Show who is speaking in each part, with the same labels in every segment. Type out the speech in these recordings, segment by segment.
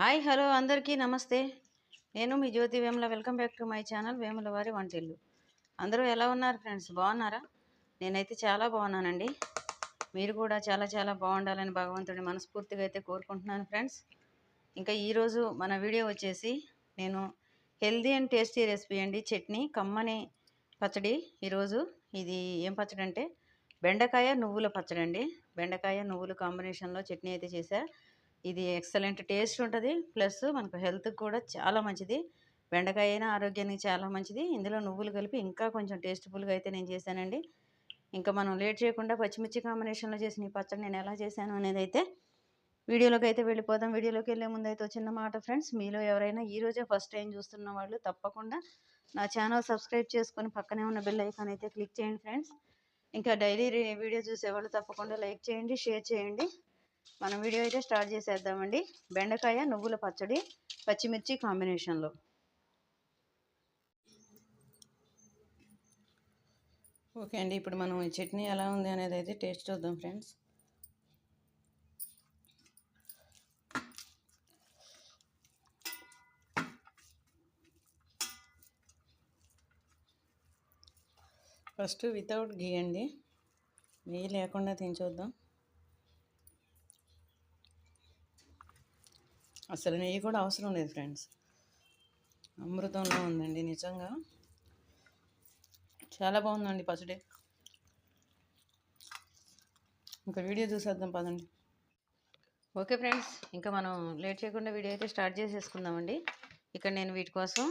Speaker 1: Hi hello అందరికీ నమస్తే. నేను మీ Jyothi Vemula. Welcome back to my channel Vemula వారి వంటిల్లు. అందరూ ఎలా ఉన్నారు ఫ్రెండ్స్? బాగున్నారా? నేనైతే చాలా బాగున్నానండి. మీరు కూడా చాలా చాలా బాగుండాలని భగవంతుడి మనస్ఫూర్తిగా అయితే కోరుకుంటున్నాను ఫ్రెండ్స్. ఇంకా ఈరోజు మన వీడియో వచ్చేసి నేను హెల్దీ అండ్ టేస్టీ రెసిపీ అండి. చట్నీ కమ్మని పచ్చడి. ఈరోజు ఇది ఏం పచ్చడి అంటే బెండకాయ నువ్వుల పచ్చడి అండి బెండకాయ నువ్వుల కాంబినేషన్లో చట్నీ అయితే చేశా. ఇది ఎక్సలెంట్ టేస్ట్ ఉంటుంది. ప్లస్ మనకు హెల్త్కి కూడా చాలా మంచిది. బెండకాయ అయినా ఆరోగ్యానికి చాలా మంచిది. ఇందులో నువ్వులు కలిపి ఇంకా కొంచెం టేస్ట్ఫుల్గా అయితే నేను చేశానండి. ఇంకా మనం లేట్ చేయకుండా పచ్చిమిర్చి కాంబినేషన్లో చేసిన ఈ పచ్చడి నేను ఎలా చేశాను అనేది అయితే వీడియోలోకి అయితే వెళ్ళిపోదాం. వీడియోలోకి వెళ్ళే ముందు అయితే చిన్న మాట ఫ్రెండ్స్. మీలో ఎవరైనా ఈరోజే ఫస్ట్ టైం చూస్తున్న వాళ్ళు తప్పకుండా నా ఛానల్ సబ్స్క్రైబ్ చేసుకొని పక్కనే ఉన్న బెల్ ఐకాన్ అయితే క్లిక్ చేయండి ఫ్రెండ్స్. ఇంకా డైలీ వీడియో చూసేవాళ్ళు తప్పకుండా లైక్ చేయండి షేర్ చేయండి. మనం వీడియో అయితే స్టార్ట్ చేసేద్దామండి. బెండకాయ నువ్వుల పచ్చడి పచ్చిమిర్చి కాంబినేషన్లో. ఓకే అండి ఇప్పుడు మనం ఈ చట్నీ ఎలా ఉంది అనేది అయితే టేస్ట్ చూద్దాం ఫ్రెండ్స్. ఫస్ట్ వితౌట్ గీ అండి. నెయ్యి లేకుండా తినచూద్దాం. అసలు నెయ్యి కూడా అవసరం లేదు ఫ్రెండ్స్. అమృతంలో ఉందండి నిజంగా. చాలా బాగుందండి పచ్చడి. ఇంకా వీడియో చూసేద్దాం పదండి. ఓకే ఫ్రెండ్స్ ఇంకా మనం లేట్ చేయకుండా వీడియో అయితే స్టార్ట్ చేసేసుకుందామండి. ఇక్కడ నేను వీటి కోసం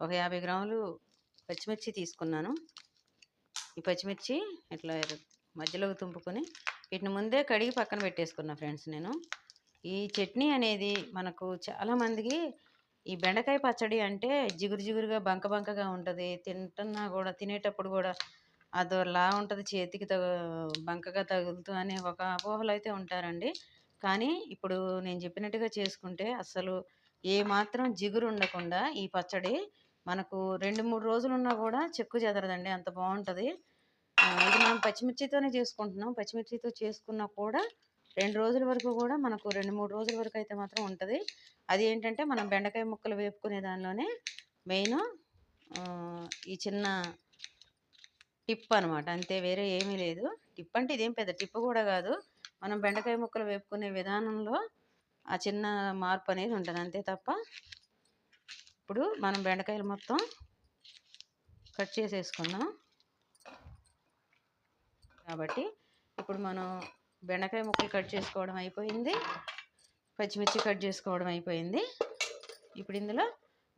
Speaker 1: ఒక యాభై గ్రాములు పచ్చిమిర్చి తీసుకున్నాను. ఈ పచ్చిమిర్చి ఇట్లా మధ్యలోకి తుంపుకొని వీటిని ముందే కడిగి పక్కన పెట్టేసుకున్నా ఫ్రెండ్స్ నేను. ఈ చట్నీ అనేది మనకు చాలామందికి ఈ బెండకాయ పచ్చడి అంటే జిగురు జిగురుగా బంక బంకగా ఉంటుంది. తింటున్నా కూడా తినేటప్పుడు కూడా అదోలా ఉంటుంది. చేతికి తగ బంకగా తగులుతూ అనే ఒక అపోహలు అయితే ఉంటారండి. కానీ ఇప్పుడు నేను చెప్పినట్టుగా చేసుకుంటే అసలు ఏ మాత్రం జిగురు ఉండకుండా ఈ పచ్చడి మనకు రెండు మూడు రోజులున్నా కూడా చెక్కు చెదరదండి. అంత బాగుంటుంది. ఇది మనం పచ్చిమిర్చితోనే చేసుకుంటున్నాం. పచ్చిమిర్చితో చేసుకున్నా కూడా రెండు రోజుల వరకు కూడా మనకు రెండు మూడు రోజుల వరకు అయితే మాత్రం ఉంటుంది. అది ఏంటంటే మనం బెండకాయ ముక్కలు వేపుకునే దానిలోనే మెయిన్ ఈ చిన్న టిప్ అనమాట అంతే వేరే ఏమీ లేదు. టిప్ అంటే ఇదేం పెద్ద టిప్ కూడా కాదు. మనం బెండకాయ ముక్కలు వేపుకునే విధానంలో ఆ చిన్న మార్పు అనేది ఉంటుంది. అంతే తప్ప ఇప్పుడు మనం బెండకాయలు మొత్తం కట్ చేసేసుకుందాం. కాబట్టి ఇప్పుడు మనం బెండకాయ ముక్కలు కట్ చేసుకోవడం అయిపోయింది. పచ్చిమిర్చి కట్ చేసుకోవడం అయిపోయింది. ఇప్పుడు ఇందులో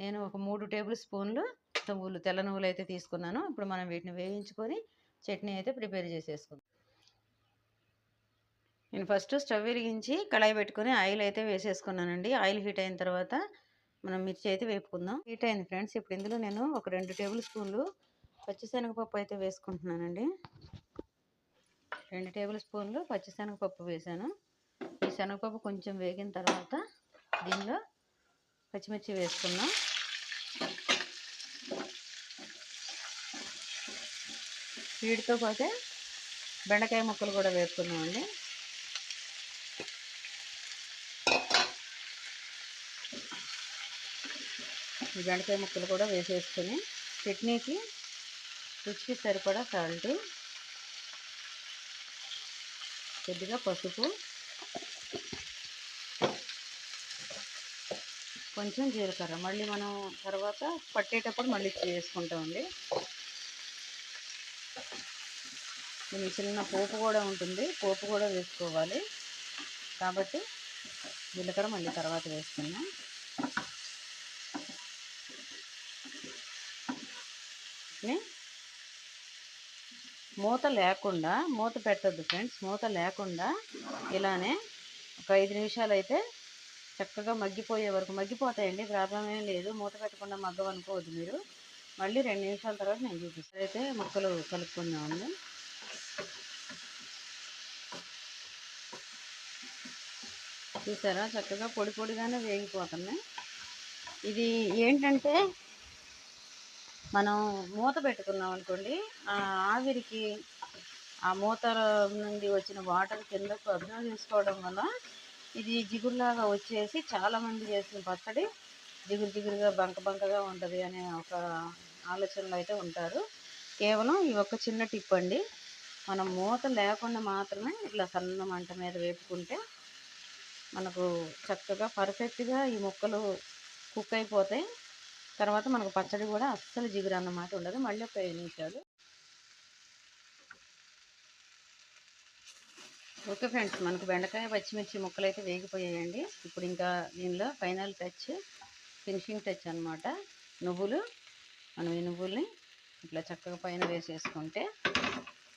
Speaker 1: నేను ఒక మూడు టేబుల్ స్పూన్లు నువ్వులు తెల్ల నువ్వులు అయితే తీసుకున్నాను. ఇప్పుడు మనం వీటిని వేయించుకొని చట్నీ అయితే ప్రిపేర్ చేసేసుకుందాం. నేను ఫస్ట్ స్టవ్ వెలిగించి కళాయి పెట్టుకొని ఆయిల్ అయితే వేసేసుకున్నానండి. ఆయిల్ హీట్ అయిన తర్వాత మనం మిర్చి అయితే వేపుకుందాం. హీట్ అయింది ఫ్రెండ్స్. ఇప్పుడు ఇందులో నేను ఒక రెండు టేబుల్ స్పూన్లు పచ్చిశనగపప్పు అయితే వేసుకుంటున్నానండి. రెండు టేబుల్ స్పూన్లు పచ్చిశనగపప్పు వేసాను. ఈ శనగపప్పు కొంచెం వేగిన తర్వాత దీనిలో పచ్చిమిర్చి వేసుకున్నాం వీటితో పోతే బెండకాయ ముక్కలు కూడా వేసుకున్నామండి ఈ బెండకాయ ముక్కలు కూడా వేసేసుకొని చట్నీకి రుచికి సరిపడా సాల్ట్ కొద్దిగా పసుపు. కొంచెం జీలకర్ర. మళ్ళీ మనం తర్వాత పట్టేటప్పుడు మళ్ళీ వేసుకుంటామండి. దీనికి చిన్న పోపు కూడా ఉంటుంది. పోపు కూడా వేసుకోవాలి. కాబట్టి జీలకర్ర మళ్ళీ తర్వాత వేసుకున్నాం మూత లేకుండా మూత పెట్టద్దు ఫ్రెండ్స్ మూత లేకుండా ఇలానే ఒక ఐదు నిమిషాలు అయితే చక్కగా మగ్గిపోయే వరకు మగ్గిపోతాయండి ప్రాబ్లం ఏం లేదు. మూత పెట్టకుండా మగ్గవనుకోవద్దు మీరు. మళ్ళీ రెండు నిమిషాల తర్వాత నేను చూపిస్తాను. అయితే ముక్కలు కలుపుకుందామండి. చూసారా? చక్కగా పొడి పొడిగానే వేగిపోతున్నాయి. ఇది ఏంటంటే మనం మూత పెట్టుకున్నాం అనుకోండి ఆ ఆవిరికి ఆ మూత నుండి వచ్చిన వాటర్ కిందకు అబ్జర్వ్ చేసుకోవడం వల్ల ఇది జిగురులాగా వచ్చేసి చాలామంది చేసిన పచ్చడి జిగురు జిగురుగా బంక బంకగా ఉంటుంది అనే ఒక ఆలోచనలో అయితే ఉంటారు. కేవలం ఈ ఒక్క చిన్న టిప్ అండి. మనం మూత లేకుండా మాత్రమే ఇట్లా సన్న మంట మీద వేపుకుంటే మనకు చక్కగా పర్ఫెక్ట్గా ఈ ముక్కలు కుక్ అయిపోతాయి. తర్వాత మనకు పచ్చడి కూడా అస్సలు జిగురు అన్నమాట ఉండదు. మళ్ళీ ఒక ఐదు నిమిషాలు. ఓకే ఫ్రెండ్స్ మనకు బెండకాయ పచ్చిమిర్చి ముక్కలు అయితే వేగిపోయాయండి. ఇప్పుడు ఇంకా దీనిలో ఫైనల్ టచ్ ఫినిషింగ్ టచ్ అనమాట నువ్వులు మనం ఈ నువ్వుల్ని ఇట్లా చక్కగా పైన వేసేసుకుంటే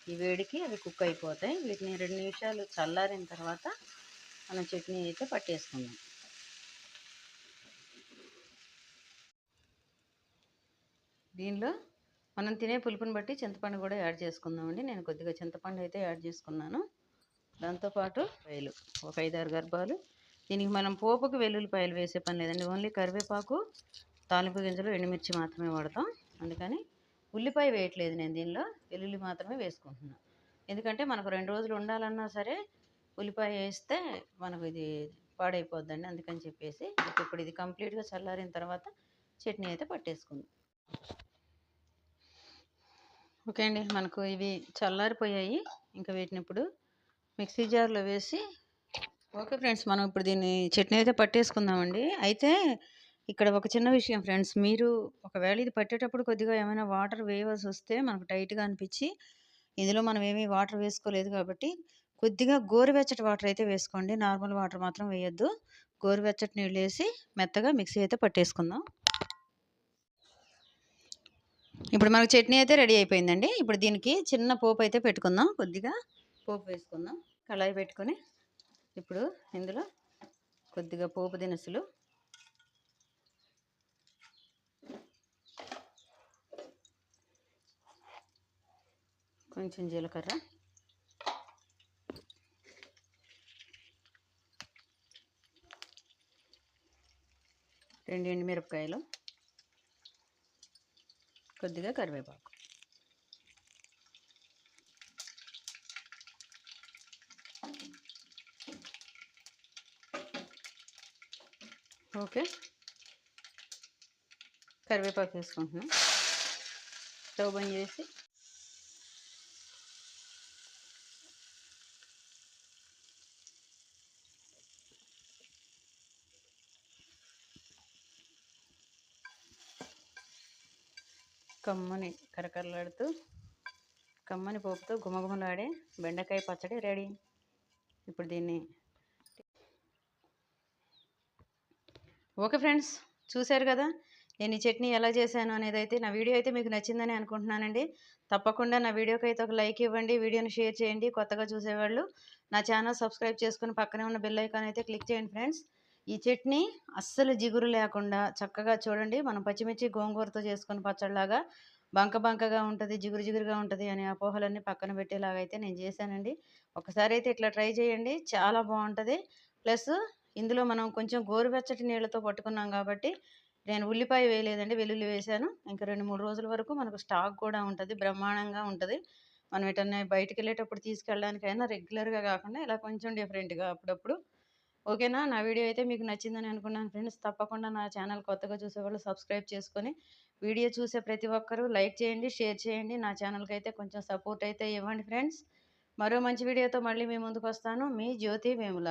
Speaker 1: ఈ వేడికి అవి కుక్ అయిపోతాయి. వీటిని రెండు నిమిషాలు చల్లారిన తర్వాత మనం చట్నీ అయితే పట్టేసుకుందాం. దీనిలో మనం తినే పులుపుని బట్టి చింతపండు కూడా యాడ్ చేసుకుందామండి. నేను కొద్దిగా చింతపండు అయితే యాడ్ చేసుకున్నాను. దాంతోపాటు పైలు ఒక ఐదారు గర్భాలు. దీనికి మనం పోపుకు వెల్లుల్లిపాయలు వేసే పని లేదండి. ఓన్లీ కరివేపాకు తాలింపు గింజలు ఎండుమిర్చి మాత్రమే వాడతాం. అందుకని ఉల్లిపాయ వేయట్లేదు నేను దీనిలో. వెల్లుల్లి మాత్రమే వేసుకుంటున్నాను ఎందుకంటే మనకు రెండు రోజులు ఉండాలన్నా సరే ఉల్లిపాయ వేస్తే మనకు ఇది పాడైపోద్దండి. అందుకని చెప్పేసి ఇప్పుడు ఇది కంప్లీట్గా చల్లారిన తర్వాత చట్నీ అయితే పట్టేసుకుంది. ఓకే అండి. మనకు ఇవి చల్లారిపోయాయి. ఇంకా వీటిని ఇప్పుడు మిక్సీ జార్లో వేసి ఓకే ఫ్రెండ్స్ మనం ఇప్పుడు దీన్ని చట్నీ అయితే పట్టేసుకుందామండి. అయితే ఇక్కడ ఒక చిన్న విషయం ఫ్రెండ్స్ మీరు ఒకవేళ ఇది పట్టేటప్పుడు కొద్దిగా ఏమైనా వాటర్ వేయవలసి వస్తే మనకు టైట్గా అనిపించి ఇందులో మనం ఏమీ వాటర్ వేసుకోలేదు కాబట్టి కొద్దిగా గోరువెచ్చటి వాటర్ అయితే వేసుకోండి. నార్మల్ వాటర్ మాత్రం వేయొద్దు. గోరువెచ్చటి నీళ్ళు వేసి మెత్తగా మిక్సీ అయితే పట్టేసుకుందాం. ఇప్పుడు మనకు చట్నీ అయితే రెడీ అయిపోయిందండి. ఇప్పుడు దీనికి చిన్న పోపు అయితే పెట్టుకుందాం. కొద్దిగా పోపు వేసుకుందాం. కళాయి పెట్టుకొని ఇప్పుడు ఇందులో కొద్దిగా పోపు దినుసులు. కొంచెం జీలకర్ర. రెండు మిరపకాయలు కొద్దిగా కరివేపాకు ఓకే కరివేపాకు వేసుకుంటున్నాం స్టవ్ బంద్ చేసి కమ్మని కరకరలాడుతూ కమ్మని పోపుతో గుమగుమలాడే బెండకాయ పచ్చడి రెడీ. ఇప్పుడు దీన్ని ఓకే ఫ్రెండ్స్ చూశారు కదా? నేను ఈ చట్నీ ఎలా చేశాను అనేది అయితే నా వీడియో అయితే మీకు నచ్చిందని అనుకుంటున్నానండి. తప్పకుండా నా వీడియోకి అయితే ఒక లైక్ ఇవ్వండి వీడియోని షేర్ చేయండి. కొత్తగా చూసేవాళ్ళు నా ఛానల్ సబ్స్క్రైబ్ చేసుకుని పక్కనే ఉన్న బెల్ ఐకాన్ అయితే క్లిక్ చేయండి ఫ్రెండ్స్. ఈ చట్నీ అస్సలు జిగురు లేకుండా చక్కగా చూడండి. మనం పచ్చిమిర్చి గోంగూరతో చేసుకుని పచ్చడిలాగా బంక బంకగా ఉంటుంది జిగురు జిగురుగా ఉంటుంది అనే అపోహలన్నీ పక్కన పెట్టేలాగా అయితే నేను చేశానండి. ఒకసారి అయితే ఇట్లా ట్రై చేయండి. చాలా బాగుంటుంది. ప్లస్ ఇందులో మనం కొంచెం గోరువెచ్చటి నీళ్ళతో పట్టుకున్నాం కాబట్టి నేను ఉల్లిపాయ వేయలేదండి వెల్లుల్లి వేసాను ఇంకా రెండు మూడు రోజుల వరకు మనకు స్టాక్ కూడా ఉంటుంది బ్రహ్మాండంగా ఉంటుంది. మనం ఎటన్నా బయటకు వెళ్ళేటప్పుడు తీసుకెళ్ళడానికైనా రెగ్యులర్గా కాకుండా ఇలా కొంచెం డిఫరెంట్గా అప్పుడప్పుడు ఓకేనా? నా వీడియో అయితే మీకు నచ్చిందని అనుకున్నాను ఫ్రెండ్స్. తప్పకుండా నా ఛానల్ కొత్తగా చూసేవాళ్ళు సబ్స్క్రైబ్ చేసుకొని వీడియో చూసే ప్రతి ఒక్కరూ లైక్ చేయండి షేర్ చేయండి. నా ఛానల్కి అయితే కొంచెం సపోర్ట్ అయితే ఇవ్వండి ఫ్రెండ్స్. మరో మంచి వీడియోతో మళ్ళీ మీ ముందుకు వస్తాను మీ జ్యోతి వేముల.